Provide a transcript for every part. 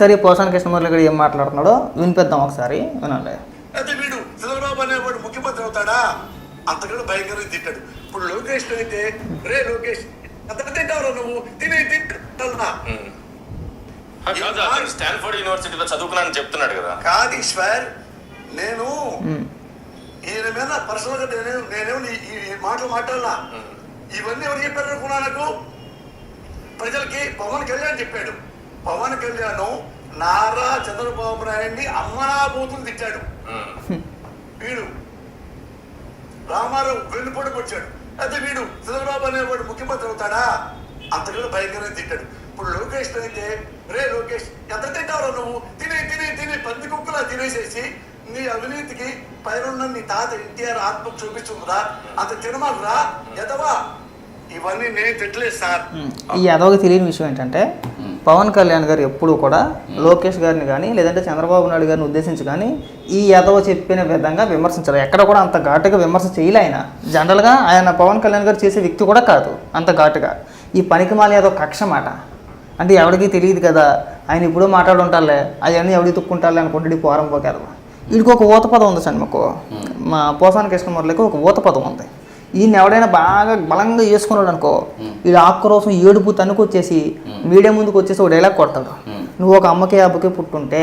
ఒకసారి పోసాని కృష్ణమూర్తి గారు ఏం మాట్లాడుతున్నాడో వినిపిద్దాం ఒకసారి. వినండి. అయితే వీడు చంద్రబాబు అనేవాడు ముఖ్యమంత్రి అవుతాడా? అంతకంటే భయంకరంగా తిట్టాడు. ఇప్పుడు లోకేష్ అయితే రే లోకేష్ ఎంత తింటావురా నువ్వు? తినే తింటా స్టాన్ఫోర్డ్ యూనివర్సిటీలో చదువుకున్నానని చెప్తున్నాడు కదా. కాదు ఈశ్వర్ నేను. ఈయన మీద పర్సనల్గా నేనే నేనేమో ఈ- ఈ ఈ మాటలు మాట్లాడలా. ఇవన్నీ ఎవరు చెప్పారు అనుకున్నా నాకు? ప్రజలకి పవన్ కళ్యాణ్ చెప్పాడు. పవన్ కళ్యాణ్ నారా చంద్రబాబు నాయుడిని అమ్మనాభూతులు తిట్టాడు. ఉమ్. వీడు రామారావు వెన్నుపోటుకు వచ్చాడు. అయితే వీడు చంద్రబాబు అనేవాడు ముఖ్యమంత్రి అవుతాడా? అంతకంటే భయంకరంగా తిట్టాడు. ఇప్పుడు లోకేష్ అయితే రే లోకేష్ ఎంత తింటావురా నువ్వు? తినే తినే తినే పంది కుక్కలా తినేసేసి నీ అవినీతికి పైన నీ తాత ఎన్టీఆర్ ఆత్మకు చూపిస్తుందిరా అంత తినమాకురా ఎదవా ఇవన్నీ నేను తిట్టలేదు సార్. ఈ అదొక తెలియని విషయం ఏంటంటే పవన్ కళ్యాణ్ గారు ఎప్పుడూ కూడా లోకేష్ గారిని కానీ లేదంటే చంద్రబాబు నాయుడు గారిని ఉద్దేశించి కానీ ఈ యదవ చెప్పిన విధంగా విమర్శించారు. ఎక్కడ కూడా అంత ఘాటుగా విమర్శ చేయలే ఆయన. జనరల్గా ఆయన పవన్ కళ్యాణ్ గారు చేసే వ్యక్తి కూడా కాదు అంత ఘాటుగా. ఈ పనికిమాల ఏదో కక్ష మాట. అంటే ఎవరికి తెలియదు కదా ఆయన ఇప్పుడు మాట్లాడుంటారులే అవన్నీ ఎవరికి తుక్కుంటారులే అనుకుంటే పోరం పోకారు వీడికి ఒక ఊత పదం ఉంది సన్మకు మా పోసాని కృష్ణమూర్తికి ఒక ఊత పదం ఉంది. ఈయన ఎవడైనా బాగా బలంగా చేసుకున్నాడు అనుకో వీడు ఆక్రోశం ఏడుపు తనుకొచ్చేసి మీడియా ముందుకు వచ్చేసి ఒక డైలాగ్ కొడతాడు. నువ్వు ఒక అమ్మకి అబ్బకి పుట్టుంటే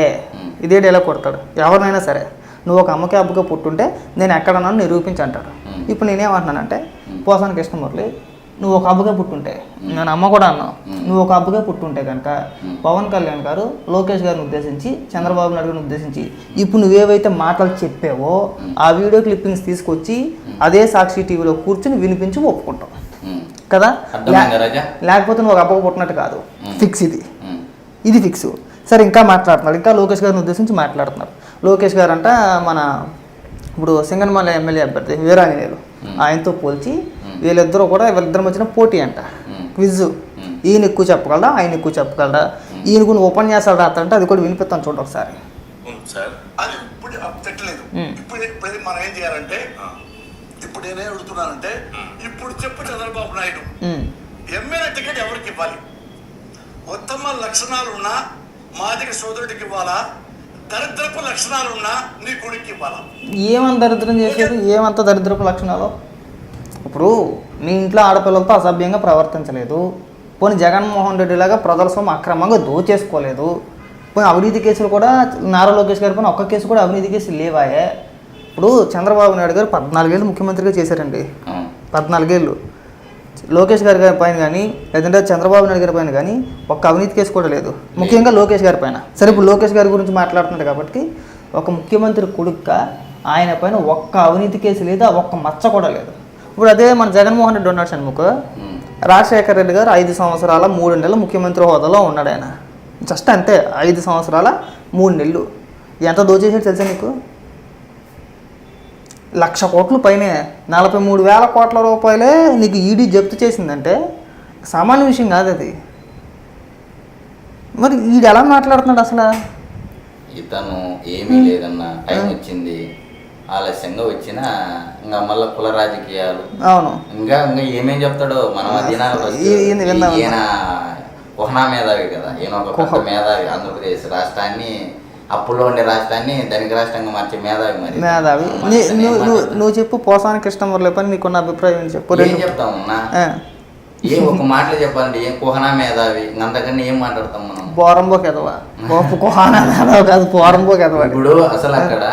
ఇదే డైలాగ్ కొడతాడు. ఎవరినైనా సరే నువ్వు ఒక అమ్మకి అబ్బకి పుట్టుంటే నేను ఎక్కడన్నాను నిరూపించి అంటాడు. ఇప్పుడు నేనేమంటున్నానంటే పోసాని కృష్ణమురళి నువ్వు ఒక అబ్బగా పుట్టుంటే. నేను అమ్మ కూడా అన్నావు నువ్వు ఒక అబ్బగా పుట్టుంటే కనుక పవన్ కళ్యాణ్ గారు లోకేష్ గారిని ఉద్దేశించి చంద్రబాబు నాయుడు గారిని ఉద్దేశించి ఇప్పుడు నువ్వేవైతే మాటలు చెప్పావో ఆ వీడియో క్లిప్పింగ్స్ తీసుకొచ్చి అదే సాక్షి టీవీలో కూర్చుని వినిపించి ఒప్పుకుంటాం. కదా? లేకపోతే నువ్వు ఒక అబ్బగా పుట్టినట్టు కాదు. ఫిక్స్ ఇది. ఇది ఫిక్స్. సరే ఇంకా మాట్లాడుతున్నారు. ఇంకా లోకేష్ గారిని ఉద్దేశించి మాట్లాడుతున్నారు. లోకేష్ గారు అంట మన ఇప్పుడు సింగనమల ఎమ్మెల్యే అభ్యర్థి వీరాంజనేయులు ఆయనతో పోల్చి వీళ్ళిద్దరూ కూడా వీళ్ళిద్దరం వచ్చిన పోటీ అంట. క్విజ్ ఈయన ఎక్కువ చెప్పగలరా ఆయన ఎక్కువ చెప్పగలరా ఈయన కొన్ని ఉపన్యాసాలు రాస్తారంటే అది కూడా వినిపిస్తాను చూడండి ఒకసారి. సార్ అది ఇప్పుడు ఉమ్. ఇప్పుడు ఇప్పుడు మనం ఏం చేయాలంటే ఇప్పుడు నేనేం అడుగుతున్నానంటే ఇప్పుడు చెప్పు చంద్రబాబు నాయుడు. ఎమ్మెల్యే టికెట్ ఎవరికి ఇవ్వాలి? ఉత్తమ లక్షణాలు ఉన్నా మాదిక సోదరుడికి ఇవ్వాలా? దరిద్రపు లక్షణాలు ఉన్నా నీ కొడుకు ఇవ్వాలా? ఏమంత దరిద్రం చేసేది? ఏమంత దరిద్రపు లక్షణాలు? ఇప్పుడు మీ ఇంట్లో ఆడపిల్లలతో అసభ్యంగా ప్రవర్తించలేదు. పోనీ జగన్మోహన్ రెడ్డి లాగా ప్రజల సొమ్ము అక్రమంగా దోచేసుకోలేదు. పోనీ అవినీతి కేసులు కూడా నారా లోకేష్ గారి పైన ఒక్క కేసు కూడా అవినీతి కేసులు లేవాయే. ఇప్పుడు చంద్రబాబు నాయుడు గారు పద్నాలుగేళ్ళు ముఖ్యమంత్రిగా చేశారండి. పద్నాలుగేళ్ళు. లోకేష్ గారి గారి పైన కానీ లేదంటే చంద్రబాబు నాయుడు గారి పైన కానీ ఒక్క అవినీతి కేసు కూడా లేదు. ముఖ్యంగా లోకేష్ గారి పైన. సరే ఇప్పుడు లోకేష్ గారి గురించి మాట్లాడుతున్నాడు కాబట్టి ఒక ముఖ్యమంత్రి కొడుక్క ఆయన పైన ఒక్క అవినీతి కేసు లేదు ఒక్క మచ్చ కూడా లేదు. ఇప్పుడు అదే మన జగన్మోహన్ రెడ్డి ఉన్నాడు షణ్ముఖ. రాజశేఖర రెడ్డి గారు ఐదు సంవత్సరాల మూడు నెలలు ముఖ్యమంత్రి హోదాలో ఉన్నాడు ఆయన. జస్ట్ అంతే ఐదు సంవత్సరాల మూడు నెలలు. ఎంత దోచేసాడు తెలుసా నీకు? లక్ష కోట్ల పైనే. నలభై మూడు వేల కోట్ల రూపాయలే నీకు ఈడీ జప్తు చేసిందంటే సామాన్య విషయం కాదు అది. మరి ఈడు ఎలా మాట్లాడుతున్నాడు అసలు? ఇతను ఏమీ లేదన్న టైం వచ్చింది. ఆలస్యంగా వచ్చిన ఇంకా మళ్ళీ కుల రాజకీయాలు. అవును. ఇంకా ఇంకా ఏమేం చెప్తాడో మనం అది వినాలి first. ఈ- ఈయన కుహనా మేధావి కదా. ఈయన ఒక పెద్ద మేధావి ఆంధ్రప్రదేశ్ రాష్ట్రాన్ని అప్పుల్లో ఉండే రాష్ట్రాన్ని ధనిక రాష్ట్రంగా మార్చే మేధావి మరి. మేధావి. నువ్వు చెప్పు పోసాని కృష్ణమూర్ల పని నీకున్న అభిప్రాయం చెప్పు. ఏం ఆ, ఏం ఒక మాటలు చెప్పాలంటే ఏం కుహనా మేధావి? అంతకన్నా ఏం మాట్లాడతాం మనం? పోరంబోకి ఎదవా పోపు కోహానా కాదు పోరంబోకి ఎదవా ఇప్పుడు అసలు అక్కడ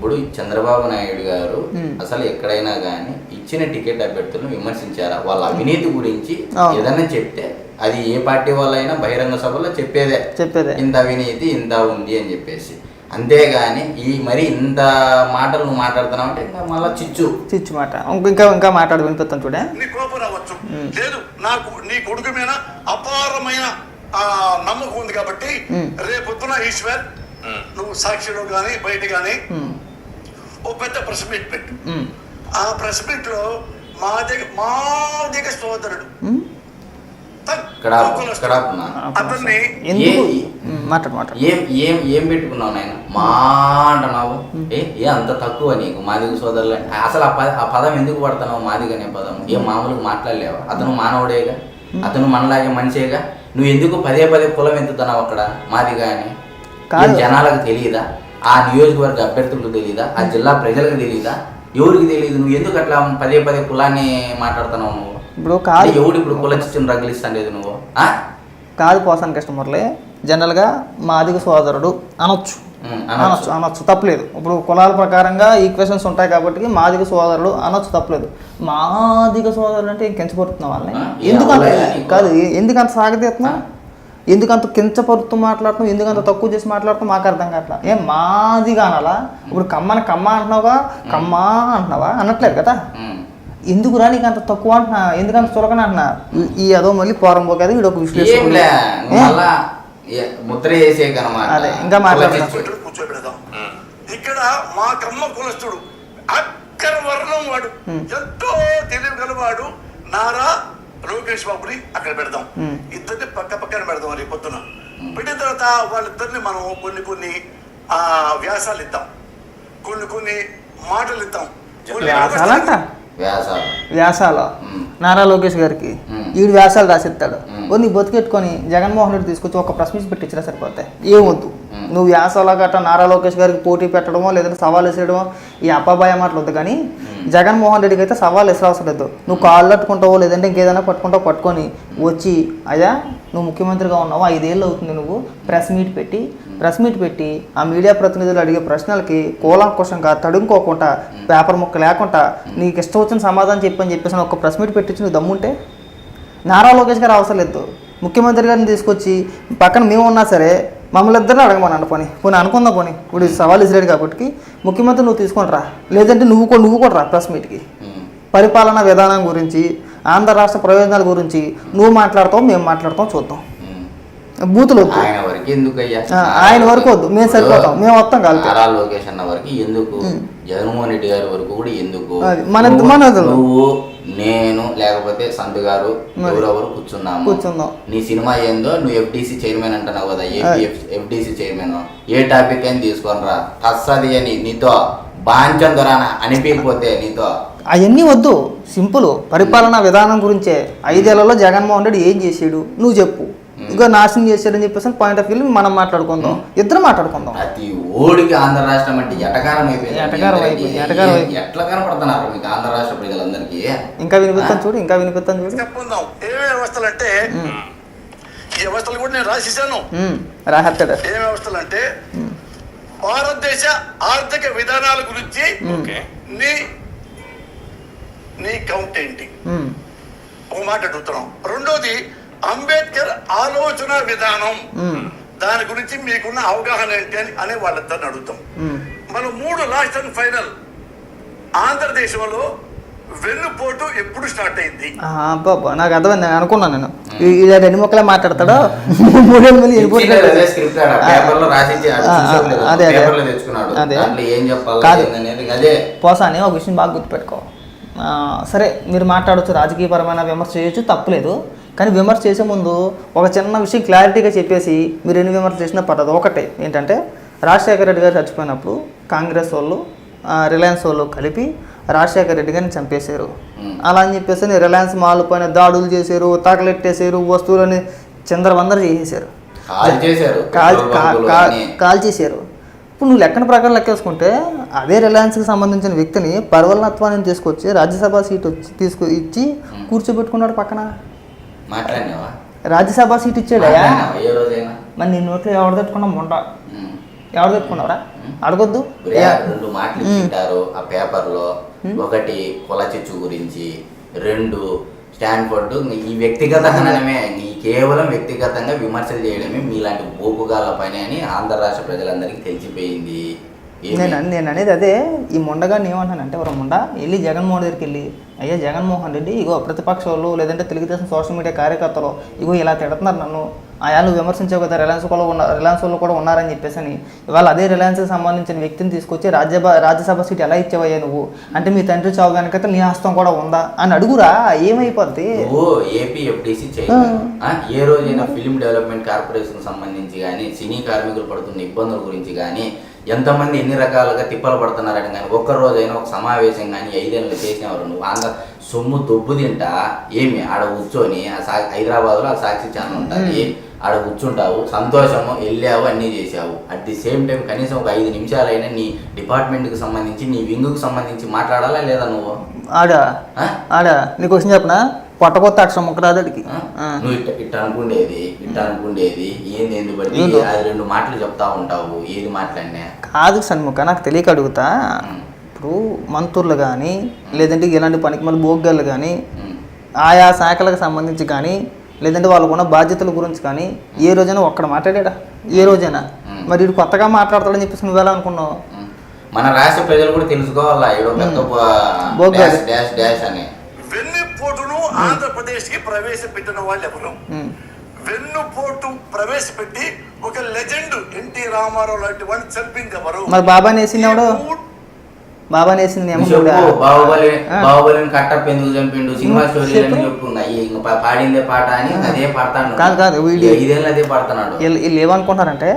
ఇప్పుడు చంద్రబాబు నాయుడు గారు. అసలు ఎక్కడైనా కానీ ఇచ్చిన టికెట్ అభ్యర్థులను విమర్శించారా? వాళ్ళ అవినీతి గురించి. ఏదైనా చెప్తే అది ఏ పార్టీ వాళ్ళైనా బహిరంగ సభలో చెప్పేదే. చెప్పేదే. ఇంత అవినీతి ఇంత ఉంది అని చెప్పేసి. అంతేగాని ఈ మరి ఇంత మాటలు నువ్వు మాట్లాడుతున్నావు అంటే ఇంకా మళ్ళీ చిచ్చు. చిచ్చు మాట. ఇంకా ఇంకా మాట్లాడు వినిపిస్తాను చూడే. నీ కోపం రావచ్చు. లేదు నాకు నీ కొడుకు మీద అపారమైన ఆ, నమ్మకం ఉంది కాబట్టి. రేపొద్దున ఈశ్వర్. నువ్వు సాక్షిలో కానీ బయట కానీ ఉమ్, ఓ పెద్ద ప్రెస్ మీట్ పెట్టు. ఆ ప్రెస్ మీట్లో మా దగ్గర మా దగ్గర సోదరుడు? అతన్ని ఏ- ఏం ఏం ఏం పెట్టుకున్నావు నాయన? మా అంటున్నావు. ఏ ఏ అంత తక్కువ నీకు? మాదిగ సోదరులు అసలు ఆ పద ఆ పదం ఎందుకు పడుతున్నావు మాదిగ అనే పదం? ఏం మామూలుగా మాట్లాడలేవా? అతను మానవుడేగా? అతను మనలాగే మనిషేగా? నువ్వు ఎందుకు పదే పదే కులం ఎత్తుతున్నావు అక్కడ? మాది కానీ కాదు. జనాలకు తెలియదా? ఆ నియోజకవర్గ అభ్యర్థులకు తెలియదా ఆ జిల్లా ప్రజలకు తెలియదా ఎవరికి తెలియదు నువ్వు ఎందుకు అట్లా పదే పదే కులాన్ని మాట్లాడుతున్నావు నువ్వు? ఇప్పుడు కాదు. ఎవడు ఇప్పుడు కుల చిచ్చిన రగిలిస్తాండేది నువ్వు? కాదు పోసాను కృష్ణమురళి జనరల్గా మాదిగ సోదరుడు అనొచ్చు. అనొచ్చు. అనొచ్చు. తప్పలేదు. ఇప్పుడు కులాల ప్రకారంగా ఈక్వేషన్స్ ఉంటాయి కాబట్టి మాదిగ సోదరుడు అనొచ్చు తప్పలేదు. మాదిగ సోదరుడు అంటే కించపడుతున్నావు వాళ్ళని? ఆ, ఏ ఎందుకు అంత అవలయ్యా నీకు? కాదు ఏ- ఎందుకు అంత సాగతీస్తున్నావు ఎందుకు అంత కించపరుతూ మాట్లాడుతున్నావు ఎందుకు అంత తక్కువ చేసి మాట్లాడుతున్నావు మాకు అర్థం కావట్లా? ఏం మాదిగా అనాలా ఇప్పుడు కమ్మని కమ్మ అంటున్నావుగా కమ్మా అంటున్నావా? అనట్లేదు కదా. ఎందుకురా నీకు అంత తక్కువ అంటున్నా? ఎందుకంత చులకన అంటున్నా? ఈ- ఈ అదో మళ్ళీ పోరం పోకేది వీడు ఒక విశ్లేషణ ముద్ర అదే, ఇంకా ఇక్కడ మా కమ్మ కులస్తుడు అక్కర వర్ణం వాడు. ఎంతో తెలివి గలవాడు నారా లోకేష్ బాబుని అక్కడ పెడదాం. ఇద్దరిని పక్క పక్కన పెడదాం రేపు పొద్దున పెట్టిన తర్వాత వాళ్ళిద్దరిని మనం కొన్ని కొన్ని ఆ వ్యాసాలు ఇద్దాం కొన్ని కొన్ని మాటలు ఇద్దాం కొన్ని వ్యాసాలంట వ్యాసాలు. నారా లోకేష్ గారికి. ఈడు వ్యాసాలు రాసిస్తాడు. ఓ నీ బతికెట్టుకొని జగన్మోహన్ రెడ్డి తీసుకొచ్చి ఒక మీట్ పెట్టించినా సరిపోతాయి ఏమొద్దు. నువ్వు వ్యాసాలు గట్రా నారా లోకేష్ గారికి పోటీ పెట్టడమో లేదంటే సవాల్ విసిరడమో ఈ అప్పాబాయ మాటలు వద్దు. కానీ జగన్మోహన్ రెడ్డికి అయితే సవాల్ విసరవసరం లేదు. నువ్వు కాళ్ళు పట్టుకుంటావో లేదంటే ఇంకేదైనా పట్టుకుంటావు పట్టుకొని వచ్చి అయ్యా నువ్వు ముఖ్యమంత్రిగా ఉన్నావు? ఐదేళ్ళు అవుతుంది నువ్వు. ప్రెస్ మీట్ పెట్టి ప్రెస్ మీట్ పెట్టి ఆ మీడియా ప్రతినిధులు అడిగే ప్రశ్నలకి కూలంకుషంగా తడుముకోకుండా పేపర్ ముక్క లేకుండా నీకు ఇష్టం వచ్చిన సమాధానం చెప్పని చెప్పేసి ఒక ప్రెస్ మీట్ పెట్టించి నువ్వు దమ్ముంటే నారా లోకేష్ గారు అవసరం లేదు. ముఖ్యమంత్రి గారిని తీసుకొచ్చి పక్కన మేము ఉన్నా సరే మమ్మల్ని ఇద్దరిని అడగమన్నాను పోనీ. పోనీ అనుకుందాం పోనీ. ఇప్పుడు సవాల్ ఇసిరాడు కాబట్టి ముఖ్యమంత్రి నువ్వు తీసుకొని రా లేదంటే నువ్వు కూడా నువ్వు కూడా రా ప్రెస్ మీట్కి ఉమ్. పరిపాలనా విధానం గురించి ఆంధ్ర రాష్ట్ర ప్రయోజనాల గురించి నువ్వు మాట్లాడతావు మేము మాట్లాడతాం చూద్దాం. ఉమ్. బూతులు వద్దు. ఆయన వరకు వద్దు. మేము సరిపోతాం. మేము వస్తాం లోకేష్ అన్న వరకు ఎందుకు? జగన్మోహన్ రెడ్డి గారి వరకు కూడా ఎందుకు? మన- మనది. నువ్వు నేను లేకపోతే సంతు గారు. ఎవరెవరు కూర్చున్నాము. కూర్చుందాం. నీ సినిమా ఏందో నువ్వు ఎఫ్డిసి చైర్మన్ అంటున్నావు కదా ఎఫ్డిసి చైర్మన్ ఏ టాపిక్ అని తీసుకొని రా. అస్సది అని నీతో బాంచం దొరాన అనిపించకపోతే నీతో. అవన్నీ వద్దు. సింపుల్. పరిపాలనా విధానం గురించే. ఐదేళ్ళలో జగన్మోహన్ రెడ్డి ఏం చేసాడు? నువ్వు చెప్పు. ఇంకా నాశనం చేశాడని చెప్పేసి పాయింట్ ఆఫ్ వ్యూ మనం మాట్లాడుకుందాం. ఇద్దరు మాట్లాడుకుందాం. ప్రతి ఓడికి ఆంధ్ర రాష్ట్రం అంటే ఎటకారం అయిపోయింది. ఎటకారం మీ అందరికీ. అయిపోయింది, ఎటకారం ఏ- అయిపోయింది. ఎట్లా కనపడుతున్నారు మీకు ఆంధ్ర రాష్ట్ర ప్రజలందరికీ? ఇంకా వినిపిస్తాను చూడు ఇంకా వినిపిస్తాను చూడు. చెప్పుకుందాం. ఏమేమి వ్యవస్థలు అంటే ఈ వ్యవస్థలు కూడా నేను రాసేసాను ఉమ్, రాహత్తాడు ఏ వ్యవస్థలు అంటే భారతదేశ ఆర్థిక విధానాల గురించి ఓకే. నీ నీ కౌంట్ ఏంటి? ఒక మాట అడుగుతున్నాం. రెండోది అంబేద్కర్ ఆలోచన విధానం దాని గురించి మీకున్న అవగాహన ఏంటి అని అనే వాళ్ళిద్దరిని అడుగుతాం. మనం మూడు లాస్ట్ అండ్ ఫైనల్ ఆంధ్రదేశంలో వెన్నుపోటు ఎప్పుడు స్టార్ట్ అయింది? ఆ, అబ్బబ్బా నాకు అర్థమైంది నేను అనుకున్నాను నేను. ఈ- ఈ రెండు మొక్కలే మాట్లాడతాడో? మూడేళ్ళ అదే. అదే, కాదు. పోసాని ఒక విషయం బాగా గుర్తుపెట్టుకో. సరే మీరు మాట్లాడవచ్చు రాజకీయపరమైన విమర్శ చేయొచ్చు తప్పులేదు. కానీ విమర్శ చేసే ముందు ఒక చిన్న విషయం క్లారిటీగా చెప్పేసి మీరు ఎన్ని విమర్శలు చేసినా పర్లేదు. ఒకటే ఏంటంటే రాజశేఖర రెడ్డి గారు చచ్చిపోయినప్పుడు కాంగ్రెస్ వాళ్ళు రిలయన్స్ వాళ్ళు కలిపి రాజశేఖర రెడ్డి గారిని చంపేశారు. అలా అని చెప్పేసి రిలయన్స్ మాల్ పైన దాడులు చేశారు తగలెట్టేశారు వస్తువులని చిందరవందర చేసేసారు. కాల్ చేశారు ఇప్పుడు నువ్వు లెక్కన ప్రకారం లెక్కేసుకుంటే అదే రిలయన్స్కి సంబంధించిన వ్యక్తిని పర్వలనత్వాన్ని తీసుకొచ్చి రాజ్యసభ సీట్ వచ్చి తీసుకు ఇచ్చి కూర్చోబెట్టుకున్నాడు పక్కన. మాట్లాడినావా? రాజ్యసభ సీట్ రోజైనా? మరి నీ నోట్లో ఎవరు తట్టుకున్నా? మొండ. ఎవరు తట్టుకున్నావురా? అడగొద్దు. రెండు మాటలు ఇచ్చింటారు ఆ పేపర్లో. ఒకటి కుల చిచ్చు గురించి రెండు స్టాన్ఫోర్డ్ ఈ వ్యక్తిగత హననమే ఈ కేవలం వ్యక్తిగతంగా విమర్శలు చేయడమే మీలాంటి బోపుగాల పని అని ఆంధ్ర రాష్ట్ర ప్రజలందరికీ తెలిసిపోయింది? నేను నేను అనేది అదే ఈ ముండగాన్ని ఏమంటానంటే ఒక ముండ? వెళ్ళి జగన్మోహన్ దగ్గరికి వెళ్ళి అయ్యా జగన్మోహన్ రెడ్డి ఇగో ప్రతిపక్ష వాళ్ళు లేదంటే తెలుగుదేశం సోషల్ మీడియా కార్యకర్తలు ఇగో ఇలా తిడుతున్నారు నన్ను. ఆయా నువ్వు విమర్శించావు కదా రిలయన్స్ కూడా ఉన్న రిలయన్స్ వాళ్ళు కూడా ఉన్నారని చెప్పేసి అని. ఇవాళ అదే రిలయన్స్కి సంబంధించిన వ్యక్తిని తీసుకొచ్చి రాజ్యసభ రాజ్యసభ సీట్ ఎలా ఇచ్చావయ్యా నువ్వు? అంటే మీ తండ్రి చావు వెనకైతే నీ హస్తం కూడా ఉందా? అని అడుగురా ఏమైపోద్ది? ఏపీ ఎఫ్డిసి ఏ రోజైనా ఫిల్మ్ డెవలప్మెంట్ కార్పొరేషన్ సంబంధించి కానీ సినీ కార్మికులు పడుతున్న ఇబ్బందుల గురించి కానీ ఎంతమంది ఎన్ని రకాలుగా తిప్పలు పడుతున్నారని కానీ ఒక్క రోజైనా ఒక సమావేశం కానీ ఐదేళ్ళు చేసినవారు నువ్వు ఆంధ్ర సొమ్ము దొబ్బు తింటా ఏమి? ఆడ కూర్చొని ఆ సా హైదరాబాద్లో ఆ సాక్షి ఛానల్ ఉంటుంది. ఆడ కూర్చుంటావు సంతోషము వెళ్ళావు అన్నీ చేసావు అట్ ది సేమ్ టైం కనీసం ఒక ఐదు నిమిషాలైనా నీ డిపార్ట్మెంట్కి సంబంధించి నీ వింగుకి సంబంధించి మాట్లాడాలా లేదా నువ్వు? ఆడ? ఆడ? నీకు క్వశ్చన్ చెప్పనా? పొట్టకొత్త అక్షరం ముక్క రాదడికి? నువ్వు ఇట్ట ఇట్ట అనుకుండేది ఇట్ట అనుకుండేది ఏంది ఎందుకు బట్టి ఏందో? అది రెండు మాటలు చెప్తా ఉంటావు ఏది మాట్లాడినా. కాదు సన్ముఖ నాకు తెలియక అడుగుతా. ఇప్పుడు మంత్రులు కానీ లేదంటే ఇలాంటి పనికి మళ్ళీ బోగ్గాళ్ళు కానీ ఆయా శాఖలకు సంబంధించి కానీ లేదంటే వాళ్ళకు ఉన్న బాధ్యతల గురించి కానీ ఏ రోజైనా ఒక్కడ మాట్లాడా ఏ రోజైనా. మరి వీడు కొత్తగా మాట్లాడతాడని చెప్పేసి నువ్వు ఎలా అనుకున్నావు. మన రాష్ట్ర ప్రజలు కూడా తెలుసుకోవాలా. డాష్ డాష్ డాష్ అని. ఆంధ్రప్రదేశ్కి ప్రవేశపెట్టిన వాళ్ళు ఎవరు. వెన్నుపోటు ప్రవేశపెట్టి ఒక లెజెండ్ ఎన్టీ రామారావు లాంటి వాడిని చంపింది ఎవరు? మరి బాబా నేసింది ఎవడు ఈ మూడు- బాబా నేసింది బాహుబలి ఆ. బాహుబలిని కట్టప్ప ఎందుకు చంపిండు సినిమా నువ్వు స్టోరీలు చెప్పు. అన్ని చెప్పుకున్నాయి ఇంక పా- పాడిందే పాట అని అదే పాడతాడు. కాదు, కాదు, వీడి- ఐదేళ్ళు అదే పాడుతున్నాడు. వీళ్ళు వీళ్ళు ఏమనుకుంటారంటే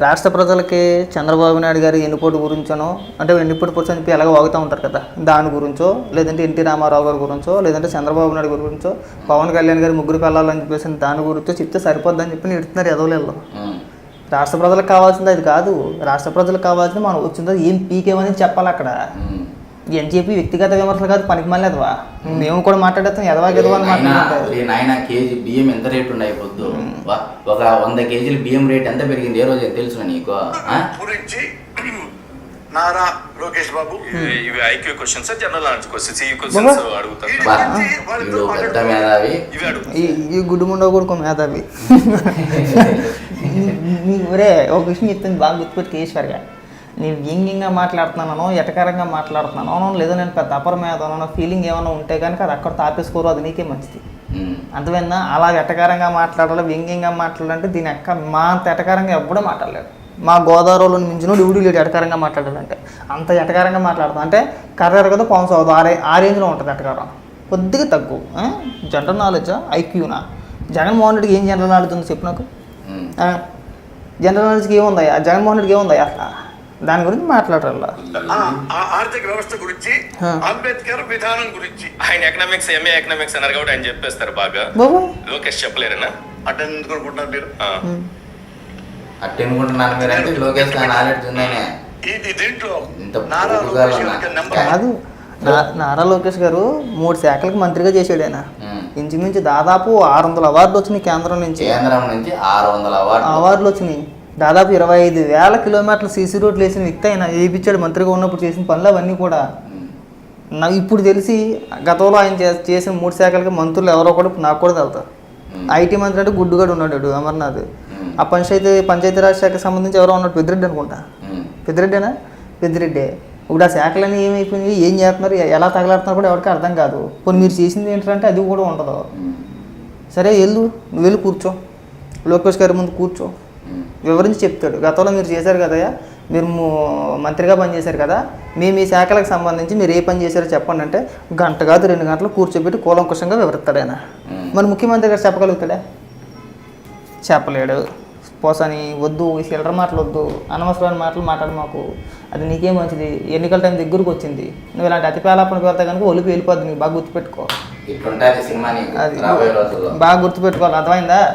రాష్ట్ర ప్రజలకి చంద్రబాబు నాయుడు గారి ఎన్నిపోటు గురించనో అంటే ఎన్నిపోటు పొడి చెప్పి ఎలాగో వాగుతూ ఉంటారు కదా దాని గురించో లేదంటే ఎన్టీ రామారావు గారి గురించో లేదంటే చంద్రబాబు నాయుడు గారి గురించో పవన్ కళ్యాణ్ గారి ముగ్గురు పిల్లలని చెప్పేసి దాని గురించో చెప్తే సరిపోద్దని చెప్పి ఎడుతున్నారు ఎదవలేళ్ళు రాష్ట్ర ప్రజలకు కావాల్సింది అది కాదు రాష్ట్ర ప్రజలకు కావాల్సింది మనం వచ్చిందో ఏం పీకేమని చెప్పాలి అక్కడ. అని చెప్పి వ్యక్తిగత విమర్శలు కాదు పనికి మళ్ళీ ఎదవా మేము కూడా మాట్లాడేస్తాం ఎదవా గెదవా అని నాయనా, కేజీ బియ్యం ఎంత రేటు ఉన్నాయి పొద్దు ఒక వంద కేజీల బియ్యం రేట్ ఎంత పెరిగింది ఏ రోజు తెలుసు నీకు నారా లోకేష్ బాబు ఇవి IQ questions general knowledge questions ఈ క్వశ్చన్స్ అడుగుతారు పెద్ద. మేధావి ఇవి అడుగు ఈ ఈ గుడ్డు ముండో కొడుకు మేధావి ఒరే ఒక విషయం చెప్తుంది బాగా గుర్తుపెట్టి ఈశ్వర్గా నేను వ్యంగ్యంగా మాట్లాడుతున్నానో ఎటకారంగా మాట్లాడుతున్నానో లేదా నేను పెద్ద అపర మేధానో ఫీలింగ్ ఏమైనా ఉంటే కనుక అది అక్కడ తాపేసుకోరు అది నీకే మంచిది. అంతవైనా అలా ఎటకారంగా మాట్లాడాలి వ్యంగ్యంగా మాట్లాడాలంటే దీని అక్క మా అంత ఎటకారంగా ఎప్పుడూ మాట్లాడలేడు మా గోదావరిలో మించిన ఇవిడు లేడు ఎటకారంగా మాట్లాడాలంటే అంత ఎటకారంగా మాట్లాడతాం. అంటే కర్ర కదా పవన్ సోదు ఆ రే ఆ రేంజ్లో ఉంటుంది ఎటకారం. కొద్దిగా తక్కువ జనరల్ నాలెడ్జా? ఐక్యూనా? జగన్మోహన్ రెడ్డికి ఏం జనరల్ నాలెడ్జ్ ఉంది చెప్పు నాకు? జనరల్ నాలెడ్జ్కి ఏముందయ్యా? జగన్మోహన్ రెడ్డికి ఏముందయ్యా? అసలు దాని గురించి మాట్లాడాల ఆర్థిక వ్యవస్థ గురించి. అంబేద్కర్ విధానం గురించి. ఆయన ఎకనామిక్స్ ఎంఏ ఎకనామిక్స్ అన్నారు కాబట్టి ఆయన చెప్పేస్తారు బాగా. బాబు. లోకేష్ చెప్పలేరనా? అంటే ఎందుకు అనుకుంటున్నారు మీరు ఆ. అట్టెనుకుంటున్నాను మీరంటే లోకేష్ గారి నాలెడ్జ్ ఉందనే. ఇది దీంట్లో లోకేష్. కాదు. నా- నారా లోకేష్ గారు మూడు శాఖలకు మంత్రిగా చేశాడు ఆయన. ఇంచుమించు దాదాపు ఆరు వందల అవార్డులు వచ్చినాయి కేంద్రం నుంచి. కేంద్రం నుంచి ఆరు వందల అవార్డు అవార్డులు వచ్చినాయి. దాదాపు ఇరవై ఐదు వేల కిలోమీటర్ల సీసీ రోడ్లు వేసిన వ్యక్తి ఆయన వేయించాడు మంత్రిగా ఉన్నప్పుడు చేసిన పనులు అవన్నీ కూడా నాకు ఇప్పుడు తెలిసి గతంలో ఆయన చేసిన మూడు శాఖలకి మంత్రులు ఎవరో కూడా నాకు కూడా తెలుతారు. ఐటీ మంత్రి అంటే గుడ్డుగాడు ఉన్నాడు అమర్నాథ్. ఆ పంచాయతీ పంచాయతీరాజ్ శాఖకి సంబంధించి ఎవరో ఉన్నాడు పెద్దిరెడ్డి అనుకుంటా. పెద్దిరెడ్డేనా? పెద్దిరెడ్డే. ఇప్పుడు ఆ శాఖలన్నీ ఏమైపోయినాయి? ఏం చేస్తున్నారు? ఎలా తగలాడుతున్నారు కూడా ఎవరికి అర్థం కాదు. పోనీ మీరు చేసింది ఏంటంటే అది కూడా ఉండదు. సరే వెళ్ళు. నువ్వు వెళ్ళి కూర్చో. లోకేష్ గారి ముందు కూర్చో. వివరించి చెప్తాడు. గతంలో మీరు చేశారు కదయ్యా? మీరు ము- మంత్రిగా పనిచేశారు కదా? మేము ఈ శాఖలకు సంబంధించి మీరు ఏ పని చేశారో చెప్పండి అంటే గంట కాదు రెండు గంటలు కూర్చోబెట్టి కూలంకుషంగా వివరిస్తాడు ఆయన. మరి ముఖ్యమంత్రి గారు చెప్పగలుగుతాడా? చెప్పలేడు. పోసని వద్దు ఈ సిల్లర మాటలు వద్దు అనవసరమైన మాటలు మాట్లాడు మాకు. అది నీకే మంచిది? ఎన్నికల టైం దగ్గరకు వచ్చింది. నువ్వు ఇలాంటి అతి పేలాపనకు వెళ్తే కనుక ఒలిపి వెళ్ళిపోద్ది నీకు బాగా గుర్తుపెట్టుకో. అది బాగా గుర్తుపెట్టుకోవాలి. అర్థమైందా?